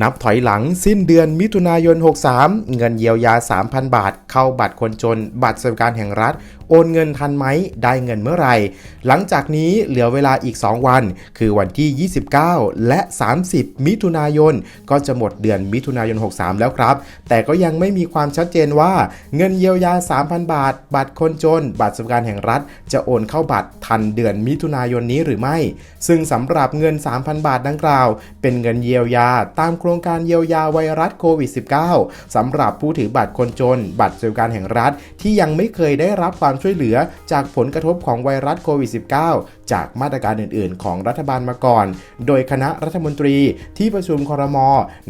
นับถอยหลังสิ้นเดือนมิถุนายน 63 เงินเยียวยา 3,000 บาท เข้าบัตรคนจน บัตรสวัสดิการแห่งรัฐ โอนเงินทันไหม ได้เงินเมื่อไหร่ หลังจากนี้เหลือเวลาอีก 2 วัน คือวันที่ 29 และ 30 มิถุนายน ก็จะหมดเดือนมิถุนายน 63 แล้วครับ แต่ก็ยังไม่มีความชัดเจนว่า เงินเยียวยา 3,000 บาท บัตรคนจน บัตรสวัสดิการแห่งรัฐ จะโอนเข้าบัตรทันเดือนมิถุนายนนี้หรือไม่ ซึ่งสำหรับเงิน 3,000 บาทดังกล่าว เป็นเงินเยียวยาตามโครงการเยียวยาไวรัสโควิด -19 สำหรับผู้ถือบัตรคนจน บัตรสวัสดิการแห่งรัฐ ที่ยังไม่เคยได้รับความช่วยเหลือจากผลกระทบของไวรัสโควิด -19 จากมาตรการอื่น ๆ ของรัฐบาลมาก่อน โดยคณะรัฐมนตรีที่ประชุมครม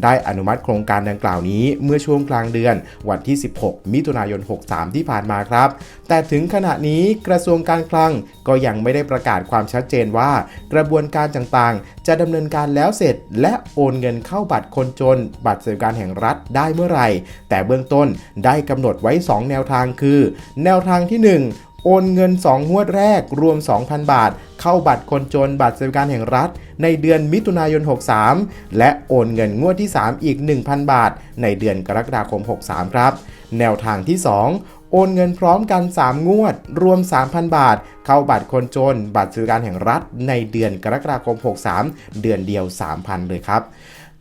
ได้อนุมัติโครงการดังกล่าวนี้เมื่อช่วงกลางเดือน วันที่ 16 มิถุนายน 63 ที่ผ่านมาครับ แต่ถึงขณะนี้กระทรวงการคลังก็ยังไม่ได้ประกาศความชัดเจนว่า กระบวนการต่างๆ จะดำเนินการแล้วเสร็จและโอนเงินเข้าบัตรตรคนจน บัตรสวัสดิการแห่งรัฐได้เมื่อไหร่ แต่เบื้องต้นได้กำหนดไว้ 2 แนวทางคือ แนวทางที่ 1โอนเงิน 2 งวดแรกรวม 2,000 บาท เข้าบัตรคนจนบัตรสวัสดิการแห่งรัฐ ในเดือนมิถุนายน 63 และโอนเงินงวดที่ 3 อีก 1,000 บาท ในเดือนกรกฎาคม 63 ครับ แนวทางที่ 2โอนเงินพร้อมกัน 3 งวด รวม 3,000 บาท เข้าบัตรคนจน บัตรสวัสดิการแห่งรัฐ ในเดือนกรกฎาคม 63 เดือนเดียว 3,000 เลยครับ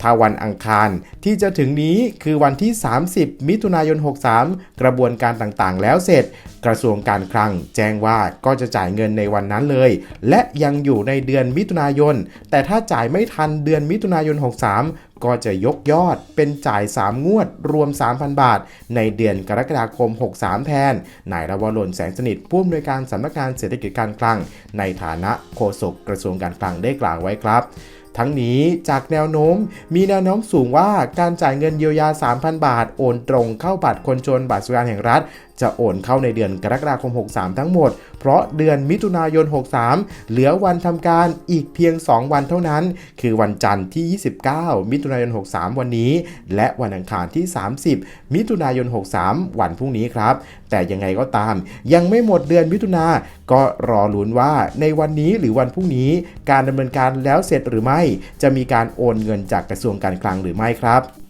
ถ้าวันอังคารที่จะถึงนี้คือวันที่ 30 มิถุนายน 63 กระบวนการต่างๆ แล้วเสร็จ กระทรวงการคลังแจ้งว่าก็จะจ่ายเงินในวันนั้นเลย และยังอยู่ในเดือนมิถุนายน แต่ถ้าจ่ายไม่ทันเดือนมิถุนายน 63ก็จะยกยอดเป็นจ่าย 3 งวดรวม 3,000 บาท ในเดือนกรกฎาคม 63 แทน นายรวรนแสงสนิทผู้อำนวยการสำนักงานเศรษฐกิจการคลัง ในฐานะโฆษกกระทรวงการคลังได้กล่าวไว้ครับ ทั้งนี้จากแนวโน้ม มีแนวโน้มสูงว่าการจ่ายเงินเยียวยา 3,000 บาท โอนตรงเข้าบัตรคนจนบัตรสวัสดิการแห่งรัฐจะโอนเข้าในเดือนกรกฎาคม 63 ทั้งหมด เพราะเดือนมิถุนายน 63 เหลือวันทำการอีกเพียง 2 วันเท่านั้น คือวันจันทร์ที่ 29 มิถุนายน 63 วันนี้ และวันอังคารที่ 30 มิถุนายน 63 วันพรุ่งนี้ครับ แต่ยังไงก็ตาม ยังไม่หมดเดือนมิถุนาก็รอลุ้นว่าในวันนี้หรือวันพรุ่งนี้ การดำเนินการแล้วเสร็จหรือไม่ จะมีการโอนเงินจากกระทรวงการคลังหรือไม่ครับ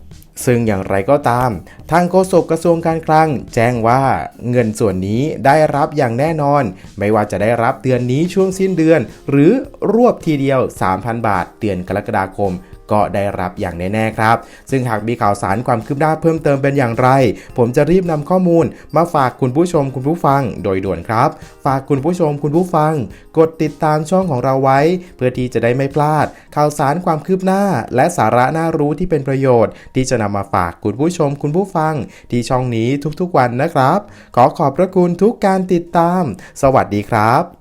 ซึ่งอย่างไรก็ตาม ทางโฆษกกระทรวงการคลัง แจ้งว่าเงินส่วนนี้ได้รับอย่างแน่นอน ไม่ว่าจะได้รับเดือนนี้ช่วงสิ้นเดือน หรือรวบทีเดียว 3,000 บาทเดือนกรกฎาคม ก็ได้รับอย่างแน่ๆครับ ซึ่งหากมีข่าวสารความคืบหน้าเพิ่มเติมเป็นอย่างไร ผมจะรีบนำข้อมูล มาฝากคุณผู้ชมคุณผู้ฟังโดยด่วนครับ ฝากคุณผู้ชมคุณผู้ฟัง กดติดตามช่องของเราไว้ เพื่อที่จะได้ไม่พลาด ข่าวสารความคืบหน้า และสาระน่ารู้ที่เป็นประโยชน์ ที่จะนำมาฝากคุณผู้ชมคุณผู้ฟัง ที่ช่องนี้ทุกๆวันนะครับ ขอขอบพระคุณทุกการติดตาม สวัสดีครับ